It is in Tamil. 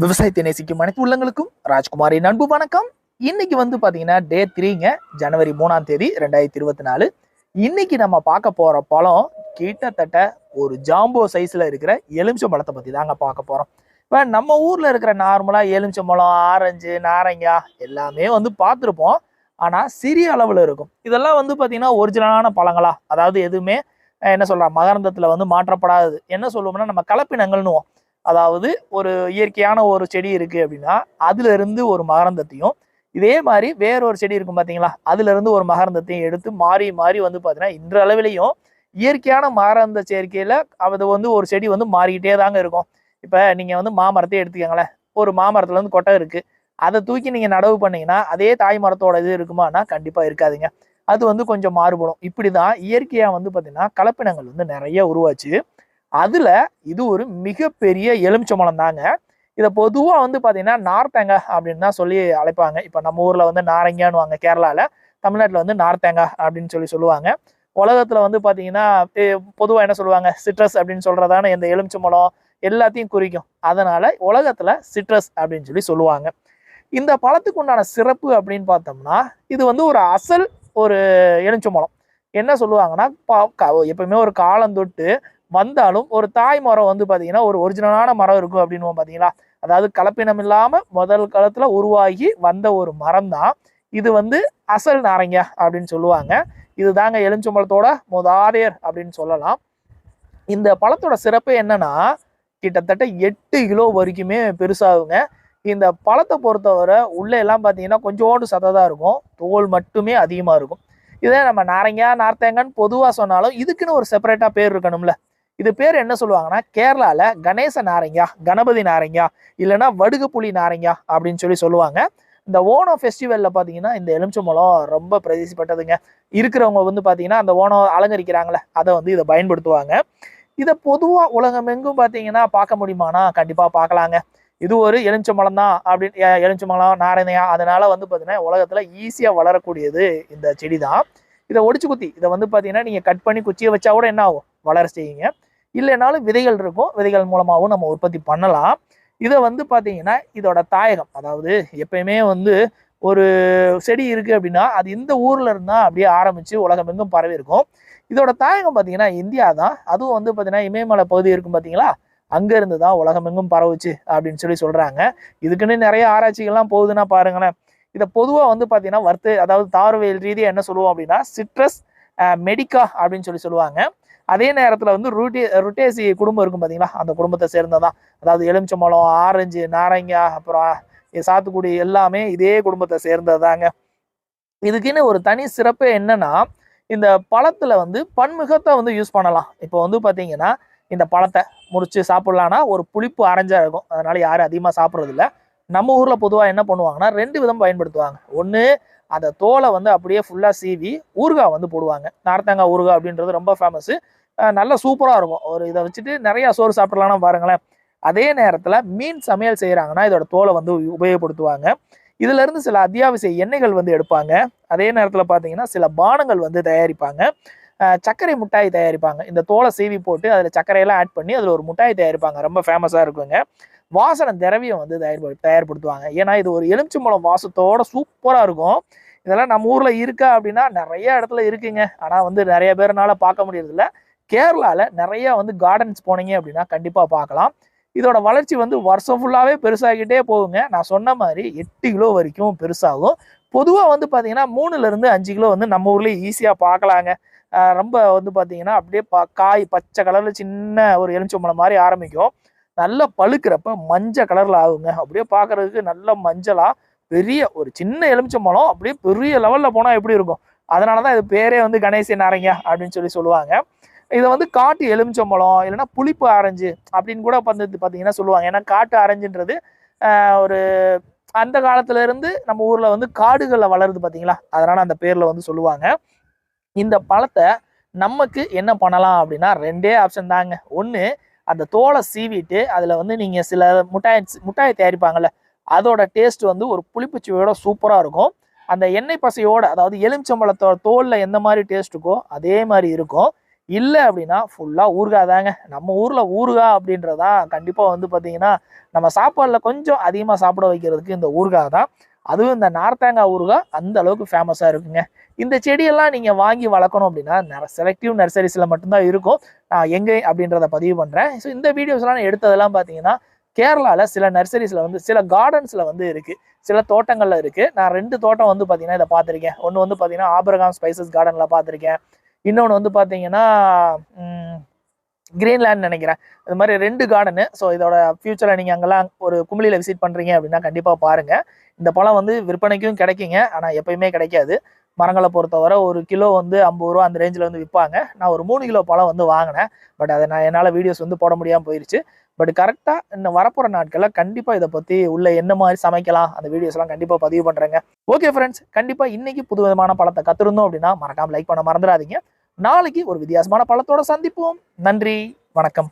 விவசாயத்தை நேசிக்கும் அனைத்து உள்ளங்களுக்கும் ராஜ்குமாரின் அன்பு வணக்கம். இன்னைக்கு வந்து பாத்தீங்கன்னா டே த்ரீங்க ஜனவரி மூணாம் தேதி ரெண்டாயிரத்தி இருபத்தி நாலு. இன்னைக்கு நம்ம பார்க்க போற பழம் கிட்டத்தட்ட ஒரு ஜாம்போ சைஸ்ல இருக்கிற எலுமிச்சம் பழத்தை பத்தி தாங்க பார்க்க போறோம். இப்போ நம்ம ஊர்ல இருக்கிற நார்மலா எலுமிச்சம்பழம் ஆரஞ்சு நாரங்கா எல்லாமே வந்து பார்த்துருப்போம். ஆனா சிறிய அளவுல இருக்கும். இதெல்லாம் வந்து பாத்தீங்கன்னா ஒரிஜினலான பழங்களா? அதாவது எதுவுமே என்ன சொல்றா? மகரந்தத்துல வந்து மாற்றப்படாதது. என்ன சொல்லுவோம்னா நம்ம கலப்பினங்கள்னுவோம் அதாவது ஒரு இயற்கையான ஒரு செடி இருக்குது அப்படின்னா அதுலேருந்து ஒரு மகரந்தத்தையும் இதே மாதிரி வேற ஒரு செடி இருக்கும் பார்த்தீங்களா அதுலேருந்து ஒரு மகரந்தத்தையும் எடுத்து மாறி மாறி வந்து பார்த்தீங்கன்னா இன்ற அளவிலையும் இயற்கையான மகரந்த சேர்க்கையில் அது வந்து ஒரு செடி வந்து மாறிக்கிட்டே தாங்க இருக்கும். இப்போ நீங்கள் வந்து மாமரத்தையே எடுத்துக்கங்களேன் ஒரு மாமரத்துலேருந்து கொட்டை இருக்குது அதை தூக்கி நீங்கள் நடவு பண்ணீங்கன்னா அதே தாய் மரத்தோட இது இருக்குமானா கண்டிப்பாக இருக்காதுங்க. அது வந்து கொஞ்சம் மாறுபடும். இப்படி தான் இயற்கையாக வந்து பார்த்திங்கன்னா கலப்பினங்கள் வந்து நிறைய உருவாச்சு. அதில் இது ஒரு மிகப்பெரிய எலுமிச்சம்பழம் தாங்க இதை பொதுவாக வந்து பார்த்தீங்கன்னா நார்த்தேங்காய் அப்படின்னு தான் சொல்லி அழைப்பாங்க. இப்போ நம்ம ஊரில் வந்து நாரங்கான்னுவாங்க கேரளாவில் தமிழ்நாட்டில் வந்து நார்த்தேங்காய் அப்படின்னு சொல்லி சொல்லுவாங்க. உலகத்தில் வந்து பார்த்தீங்கன்னா பொதுவாக என்ன சொல்லுவாங்க? சிட்ரஸ் அப்படின்னு சொல்கிறதான இந்த எலுமிச்சம்பழம் எல்லாத்தையும் குறிக்கும். அதனால் உலகத்தில் சிட்ரஸ் அப்படின்னு சொல்லி சொல்லுவாங்க. இந்த பழத்துக்கு உண்டான சிறப்பு அப்படின்னு பார்த்தோம்னா இது வந்து ஒரு அசல் ஒரு எலுமிச்சம்பழம். என்ன சொல்லுவாங்கன்னா பா- எப்பவுமே ஒரு காலம் தொட்டு வந்தாலும் ஒரு தாய் மரம் வந்து பார்த்தீங்கன்னா ஒரு ஒரிஜினலான மரம் இருக்கும் அப்படின்னு பார்த்தீங்களா அதாவது கலப்பினம் இல்லாமல் முதல் காலத்தில் உருவாகி வந்த ஒரு மரம் தான் இது வந்து அசல் நாரங்க அப்படின்னு சொல்லுவாங்க. இதுதாங்க எலுமிச்சம்பழத்தோட முதாதையர் அப்படின்னு சொல்லலாம். இந்த பழத்தோட சிறப்பு என்னன்னா கிட்டத்தட்ட எட்டு கிலோ வரைக்குமே பெருசாகுங்க. இந்த பழத்தை பொறுத்தவரை உள்ளே எல்லாம் பார்த்தீங்கன்னா கொஞ்சோண்டு சத்ததாக இருக்கும். தோல் மட்டுமே அதிகமாக இருக்கும். இதே நம்ம நாரங்கா நார்த்தேங்கன்னு பொதுவாக சொன்னாலும் இதுக்குன்னு ஒரு செப்பரேட்டாக பேர் இருக்கணும்ல. இது பேர் என்ன சொல்லுவாங்கன்னா கேரளாவில் கணேச நாரங்கா கணபதி நாரங்கா இல்லைன்னா வடுகு புலி நாரங்கா அப்படின்னு சொல்லி சொல்லுவாங்க. இந்த ஓணம் ஃபெஸ்டிவலில் பார்த்தீங்கன்னா இந்த எலுமிச்சம்பழம் ரொம்ப பிரதேசப்பட்டதுங்க இருக்கிறவங்க வந்து பார்த்தீங்கன்னா அந்த ஓணம் அலங்கரிக்கிறாங்களே அதை வந்து இதை பயன்படுத்துவாங்க. இதை பொதுவாக உலகமெங்கும் பார்த்தீங்கன்னா பார்க்க முடியுமானா கண்டிப்பாக பார்க்கலாங்க. இது ஒரு எலுமிச்சம்பழம் தான் அப்படின்னு எ- எலுமிச்சம்பழம் நாரணையா அதனால வந்து பார்த்தீங்கன்னா உலகத்தில் ஈஸியாக வளரக்கூடியது இந்த செடி தான். இதை ஒடிச்சு குத்தி இதை வந்து பார்த்தீங்கன்னா நீங்கள் கட் பண்ணி குச்சியை வச்சா கூட என்ன ஆகும்? வளர செய்யுங்க இல்லைனாலும் விதைகள் இருக்கும். விதைகள் மூலமாகவும் நம்ம உற்பத்தி பண்ணலாம். இதை வந்து பார்த்தீங்கன்னா இதோட தாயகம் அதாவது எப்பயுமே வந்து ஒரு செடி இருக்கு அப்படின்னா அது இந்த ஊர்ல இருந்தா அப்படியே ஆரம்பிச்சு உலகமெங்கும் பரவி இருக்கும் இதோட தாயகம் பார்த்தீங்கன்னா இந்தியா தான். அதுவும் வந்து பார்த்தீங்கன்னா இமயமலை பகுதி இருக்கும் பார்த்தீங்களா? அங்கேருந்து தான் உலகமெங்கும் பரவுச்சு அப்படின்னு சொல்லி சொல்கிறாங்க இதுக்குன்னு நிறைய ஆராய்ச்சிகள்லாம் போகுதுன்னா பாருங்களேன். இதை பொதுவாக வந்து பார்த்தீங்கன்னா வர்த்து அதாவது தாவரவியல் ரீதியாக என்ன சொல்லுவோம் அப்படின்னா சிட்ரஸ் மெடிக்கா அப்படின்னு சொல்லி சொல்லுவாங்க. அதே நேரத்தில் வந்து ரூட்டே ருட்டேசி குடும்பம் இருக்கும் பார்த்தீங்களா அந்த குடும்பத்தை சேர்ந்ததான் அதாவது எலுமிச்சம்பழம் ஆரஞ்சு நாரங்கா அப்புறம் சாத்துக்குடி எல்லாமே இதே குடும்பத்தை சேர்ந்ததாங்க இதுக்குன்னு ஒரு தனி சிறப்பு என்னன்னா இந்த பழத்துல வந்து பன்முகத்தை வந்து யூஸ் பண்ணலாம். இப்போ வந்து பார்த்தீங்கன்னா இந்த பழத்தை முறிச்சு சாப்பிட்லான்னா ஒரு புளிப்பு அரைஞ்சா இருக்கும். அதனால யாரும் அதிகமாக சாப்பிட்றதில்ல நம்ம ஊரில் பொதுவாக என்ன பண்ணுவாங்கன்னா ரெண்டு விதம் பயன்படுத்துவாங்க. ஒன்று அந்த தோலை வந்து அப்படியே ஃபுல்லாக சீவி ஊறுகாய் வந்து போடுவாங்க. நார்த்தங்காய் ஊறுகாய் அப்படின்றது ரொம்ப ஃபேமஸ்ஸு நல்ல சூப்பராக இருக்கும். ஒரு இதை வச்சுட்டு நிறையா சோறு சாப்பிடலாம்னா பாருங்களேன். அதே நேரத்தில் மீன் சமையல் செய்கிறாங்கன்னா இதோட தோலை வந்து உபயோகப்படுத்துவாங்க. இதுலேருந்து சில அத்தியாவசிய எண்ணெய்கள் வந்து எடுப்பாங்க. அதே நேரத்தில் பார்த்தீங்கன்னா சில பானங்கள் வந்து தயாரிப்பாங்க. சர்க்கரை மிட்டாய் தயாரிப்பாங்க. இந்த தோலை சீவி போட்டு அதில் சர்க்கரையெல்லாம் ஆட் பண்ணி அதில் ஒரு மிட்டாய் தயாரிப்பாங்க. ரொம்ப ஃபேமஸாக இருக்குங்க. வாசனை திரவியம் வந்து தயார் தயார்படுத்துவாங்க. ஏன்னா இது ஒரு எலுமிச்சம்பழம் வாசத்தோட சூப்பராக இருக்கும். இதெல்லாம் நம்ம ஊரில் இருக்கா அப்படின்னா நிறைய இடத்துல இருக்குங்க. ஆனால் வந்து நிறைய பேர்னால பார்க்க முடியறதில்ல. கேரளாவில் நிறைய வந்து கார்டன்ஸ் போனீங்க அப்படின்னா கண்டிப்பாக பார்க்கலாம். இதோட வளர்ச்சி வந்து வருஷம் ஃபுல்லாகவே பெருசாகிட்டே போகுங்க. நான் சொன்ன மாதிரி எட்டு கிலோ வரைக்கும் பெருசாகும். பொதுவாக வந்து பார்த்தீங்கன்னா மூணுலேருந்து அஞ்சு கிலோ வந்து நம்ம ஊர்லேயே ஈஸியாக பார்க்கலாங்க. ரொம்ப வந்து பார்த்தீங்கன்னா அப்படியே பா காய் பச்சை கலரில் சின்ன ஒரு எலுமிச்சம்பழம் மாதிரி ஆரம்பிக்கும். நல்லா பழுக்கிறப்ப மஞ்சள் கலரில் ஆகுங்க. அப்படியே பார்க்கறதுக்கு நல்ல மஞ்சளாக பெரிய ஒரு சின்ன எலுமிச்சம்பழம் அப்படியே பெரிய லெவலில் போனால் எப்படி இருக்கும்? அதனால தான் இது பேரே வந்து கணேச நாரங்க அப்படின்னு சொல்லி சொல்லுவாங்க. இதை வந்து காட்டு எலுமிச்சம்பழம் இல்லைன்னா புளிப்பு ஆரஞ்சு அப்படின்னு கூட வந்து பார்த்தீங்கன்னா சொல்லுவாங்க. ஏன்னா காட்டு ஆரஞ்சுன்றது ஒரு அந்த காலத்துல இருந்து நம்ம ஊர்ல வந்து காடுகளில் வளருது பார்த்தீங்களா அதனால அந்த பேர்ல வந்து சொல்லுவாங்க. இந்த பழத்தை நமக்கு என்ன பண்ணலாம் அப்படின்னா ரெண்டே ஆப்ஷன் தாங்க. ஒன்று அந்த தோலை சீவிட்டு அதில் வந்து நீங்கள் சில முட்டாய் முட்டாயை தயாரிப்பாங்கல்ல அதோட டேஸ்ட் வந்து ஒரு புளிப்புச்சுவையோட சூப்பராக இருக்கும். அந்த எண்ணெய் பசையோட அதாவது எலுமிச்சம்பழத்தோட தோலில் எந்த மாதிரி டேஸ்ட் இருக்கோ அதே மாதிரி இருக்கும். இல்லை அப்படின்னா ஃபுல்லாக ஊறுகாய் தாங்க. நம்ம ஊரில் ஊறுகாய் அப்படின்றதா கண்டிப்பாக வந்து பார்த்தீங்கன்னா நம்ம சாப்பாடில் கொஞ்சம் அதிகமாக சாப்பிட வைக்கிறதுக்கு இந்த ஊறுகாய் தான். அதுவும் இந்த நார்த்தேங்காய் ஊறுகாய் அந்த அளவுக்கு ஃபேமஸாக இருக்குங்க. இந்த செடியெல்லாம் நீங்கள் வாங்கி வளர்க்கணும் அப்படின்னா நிறைய செலக்டிவ் நர்சரிஸில் மட்டும்தான் இருக்கும். நான் எங்கே அப்படின்றத பதிவு பண்ணுறேன் ஸோ இந்த வீடியோஸ்லாம் நான் எடுத்ததெல்லாம் பார்த்தீங்கன்னா கேரளாவில் சில நர்சரிஸில் வந்து சில கார்டன்ஸில் வந்து இருக்குது சில தோட்டங்களில் இருக்குது நான் ரெண்டு தோட்டம் வந்து பார்த்தீங்கன்னா இதை பார்த்துருக்கேன். ஒன்று வந்து பார்த்தீங்கன்னா ஆபரகாம் ஸ்பைசஸ் கார்டனில் பார்த்துருக்கேன். இன்னொன்று வந்து பார்த்தீங்கன்னா கிரீன்லேண்ட் நினைக்கிறேன். இது மாதிரி ரெண்டு கார்டனு ஸோ இதோட ஃப்யூச்சரில் நீங்கள் அங்கெல்லாம் ஒரு குமிழியில் விசிட் பண்ணுறீங்க அப்படின்னா கண்டிப்பாக பாருங்கள் இந்த பழம் வந்து விற்பனைக்கும் கிடைக்குங்க. ஆனால் எப்பயுமே கிடைக்காது. மரங்களை பொறுத்தவரை ஒரு கிலோ வந்து ஐம்பது ரூபா அந்த ரேஞ்சில் வந்து விற்பாங்க. நான் ஒரு மூணு கிலோ பழம் வந்து வாங்கினேன். பட் அதை நான் என்னால் வீடியோஸ் வந்து போட முடியாமல் போயிடுச்சு பட் கரெக்டாக இன்னும் வரப்போகிற நாட்களில் கண்டிப்பாக இதை பற்றி உள்ள என்ன மாதிரி சமைக்கலாம் அந்த வீடியோஸ்லாம் கண்டிப்பாக பதிவு பண்ணுறேங்க ஓகே ஃப்ரெண்ட்ஸ் கண்டிப்பாக இன்றைக்கி புது விதமான பழத்தை கற்றுருந்தோம் அப்படின்னா மறக்காமல் லைக் பண்ண மறந்துடாதீங்க. நாளைக்கு ஒரு வித்தியாசமான பழத்தோட சந்திப்போம். நன்றி. வணக்கம்.